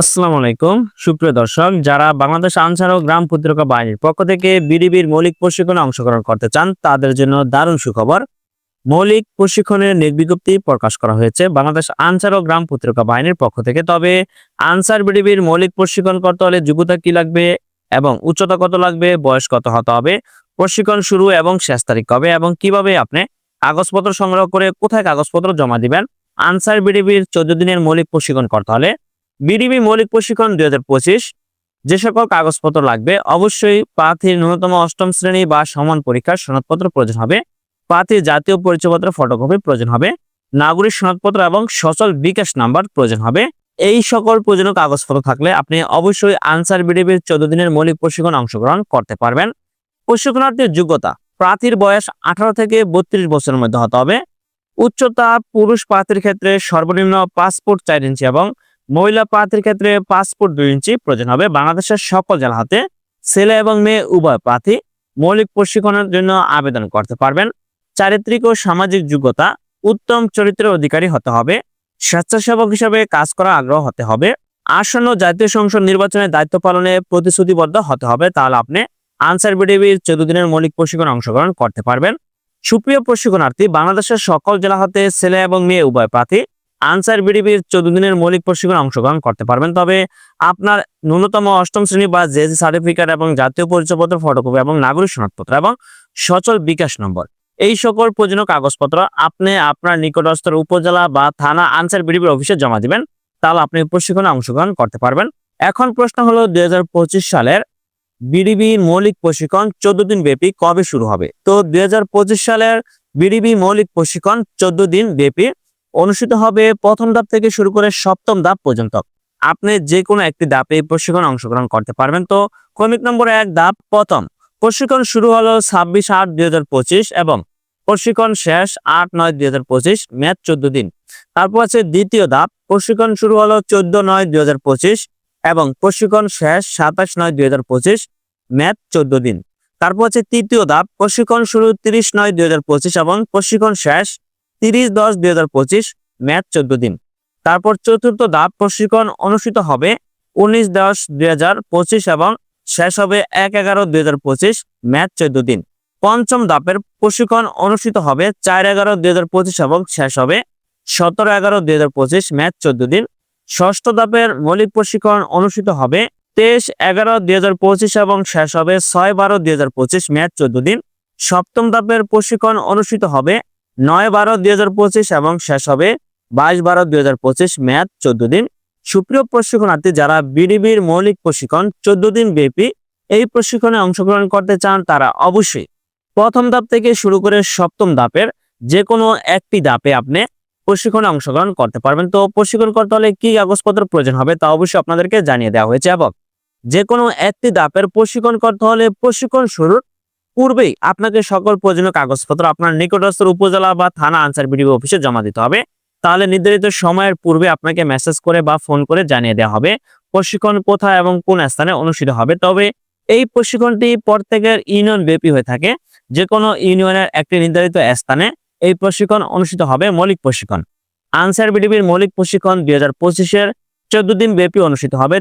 আসসালামু আলাইকুম। সুপ্রিয় দর্শক, যারা বাংলাদেশ আনসার ও গ্রাম প্রতিরক্ষা বাহিনীর পক্ষ থেকে বিডিবির মৌলিক প্রশিক্ষণে অংশগ্রহণ করতে চান, তাদের জন্য দারুণ সুখবর। মৌলিক প্রশিক্ষণের নির্বিজ্ঞপ্তি প্রকাশ করা হয়েছে বাংলাদেশ আনসার ও গ্রাম প্রতিরক্ষা বাহিনীর পক্ষ থেকে। তবে আনসার বিডিবির মৌলিক প্রশিক্ষণ করতে হলে যোগ্যতা কি লাগবে এবং উচ্চতা কত লাগবে, বয়স কত হতে হবে, প্রশিক্ষণ শুরু এবং শেষ তারিখ কবে এবং কীভাবে আপনি কাগজপত্র সংগ্রহ করে কোথায় কাগজপত্র জমা দিবেন, আনসার বিডিবির চোদ্দ দিনের মৌলিক প্রশিক্ষণ করতে হলে বিডিবি মৌলিক প্রশিক্ষণ দুই হাজার পঁচিশ, যে সকল কাগজপত্র লাগবে, অবশ্যই প্রার্থীর ন্যূনতম অষ্টম শ্রেণি বা সমান পরীক্ষার সনদপত্র প্রয়োজন হবে। প্রার্থীর জাতীয় পরিচয়পত্র ফটোকপি প্রয়োজন হবে। নাগরিক সনদপত্র এবং সচল বিকাশ নাম্বার প্রয়োজন হবে। এই সকল প্রয়োজনীয় কাগজপত্র থাকলে আপনি অবশ্যই আনসার বিডিবির চোদ্দ দিনের মৌলিক প্রশিক্ষণ অংশগ্রহণ করতে পারবেন। প্রশিক্ষণার্থীর যোগ্যতা প্রার্থীর বয়স আঠারো থেকে বত্রিশ বছরের মধ্যে হতে হবে। উচ্চতা, পুরুষ প্রার্থীর ক্ষেত্রে সর্বনিম্ন পাসপোর্ট চার ইঞ্চি এবং মহিলা প্রার্থীর ক্ষেত্রে পাসপোর্ট দুই ইঞ্চি প্রয়োজন হবে। বাংলাদেশের সকল জেলা হাতে ছেলে এবং মেয়ে উভয় প্রার্থী মৌলিক প্রশিক্ষণের জন্য আবেদন করতে পারবেন। চারিত্রিক ও সামাজিক যোগ্যতা উত্তম চরিত্রের অধিকারী হতে হবে। স্বেচ্ছাসেবক হিসেবে কাজ করা আগ্রহ হতে হবে। আসন্ন জাতীয় সংসদ নির্বাচনে দায়িত্ব পালনে প্রতিশ্রুতিবদ্ধ হতে হবে। তাহলে আপনি আনসার বিডিবির চোদ্দ দিনের মৌলিক প্রশিক্ষণ অংশগ্রহণ করতে পারবেন। সুপ্রিয় প্রশিক্ষণার্থী, বাংলাদেশের সকল জেলা হতে ছেলে এবং মেয়ে উভয় প্রার্থী আনসার বিডিবির চোদ্দ দিনের মৌলিক প্রশিক্ষণ অংশগ্রহণ করতে পারবেন। তবে আপনার ন্যূনতম অষ্টম শ্রেণি বা জেসি সার্টিফিকেট এবং জাতীয় পরিচয়পত্র, ফটোকপি এবং নাগরিক সনদপত্র এবং সচল বিকাশ নম্বর। এই সকল প্রয়োজনীয় কাগজপত্র আপনি আপনার নিকটস্থ উপজেলা বা থানা আনসার বিডিবির অফিসে জমা দিবেন, তাহলে আপনি প্রশিক্ষণে অংশগ্রহণ করতে পারবেন। এখন প্রশ্ন হলো, দুই হাজার পঁচিশ সালের বিডিবি মৌলিক প্রশিক্ষণ চোদ্দ দিন ব্যাপী কবে শুরু হবে? তো দুই হাজার পঁচিশ সালের বিডিবি মৌলিক প্রশিক্ষণ চোদ্দ দিন ব্যাপী অনুষ্ঠিত হবে প্রথম ধাপ থেকে শুরু করে সপ্তম ধাপ পর্যন্ত। আপনি যে কোনো একটি ধাপে প্রশিক্ষণে অংশগ্রহণ করতে পারবেন। তো ক্রমিক নম্বর এক, ধাপ প্রথম। প্রশিক্ষণ শুরু হলো ছাব্বিশ আট দুই এবং প্রশিক্ষণ শেষ আট নয় দুই হাজার পঁচিশ, ম্যাচ চোদ্দ দিন। তারপর আছে দ্বিতীয় ধাপ। প্রশিক্ষণ শুরু হলো চোদ্দ নয় দুই হাজার পঁচিশ এবং প্রশিক্ষণ শেষ সাতাশ নয় দুই হাজার পঁচিশ, ম্যাচ চোদ্দ দিন। তারপর আছে তৃতীয় ধাপ। প্রশিক্ষণ শুরু তিরিশ নয় দুই হাজার পঁচিশ এবং প্রশিক্ষণ শেষ তিরিশ দশ দুই হাজার পঁচিশ, ম্যাচ চোদ্দ দিন। তারপর চতুর্থ ধাপ প্রশিক্ষণ অনুষ্ঠিত হবে উনিশ দশ দুই হাজার পঁচিশ এবং শেষ হবে এক এগারো দুই হাজার পঁচিশ, ম্যাচ চোদ্দ দিন। পঞ্চম ধাপের প্রশিক্ষণ অনুষ্ঠিত হবে চার এগারো দুই হাজার পঁচিশ এবং শেষ হবে সতেরো এগারো দুই হাজার পঁচিশ, ম্যাচ চোদ্দ দিন। ষষ্ঠ ধাপের মৌলিক প্রশিক্ষণ অনুষ্ঠিত হবে তেইশ এগারো দুই হাজার পঁচিশ এবং শেষ হবে ছয় বারো দুই হাজার পঁচিশ, ম্যাচ চোদ্দ দিন। সপ্তম ধাপের প্রশিক্ষণ অনুষ্ঠিত হবে নয় বারো দুই হাজার পঁচিশ এবং শেষ হবে বাইশ বারো দুই হাজার পঁচিশ ম্যাচ চোদ্দ দিন। সুপ্রিয় প্রশিক্ষণার্থী, যারা বিডিবির মৌলিক প্রশিক্ষণ চোদ্দ দিন ব্যাপী এই প্রশিক্ষণে অংশগ্রহণ করতে চান, তারা অবশ্যই প্রথম ধাপ থেকে শুরু করে সপ্তম ধাপের যে কোনো একটি ধাপে আপনি প্রশিক্ষণে অংশগ্রহণ করতে পারবেন। তো প্রশিক্ষণ করতে হলে কি কাগজপত্র প্রয়োজন হবে তা অবশ্যই আপনাদেরকে জানিয়ে দেওয়া হয়েছে এবং যে কোনো একটি ধাপের প্রশিক্ষণ করতে হলে প্রশিক্ষণ শুরুর পূর্বেই আপনাকে সকল প্রয়োজনীয় কাগজপত্র আপনার নিকটস্থ উপজেলা বা থানা আনসার বিডিও অফিসে জমা দিতে হবে। তাহলে নির্ধারিত সময়ের পূর্বে আপনাকে মেসেজ করে বা ফোন করে জানিয়ে দেওয়া হবে প্রশিক্ষণ কোথায় এবং কোন স্থানে অনুষ্ঠিত হবে। তবে এই প্রশিক্ষণটি প্রত্যেকের ইউনিয়ন ব্যাপী হয়ে থাকে। যে কোনো ইউনিয়নের একটি নির্ধারিত স্থানে এই প্রশিক্ষণ অনুষ্ঠিত হবে মৌলিক প্রশিক্ষণ। আনসার বিডিবির মৌলিক প্রশিক্ষণ দুই হাজার পঁচিশের চোদ্দ দিন ব্যাপী অনুষ্ঠিত হবে।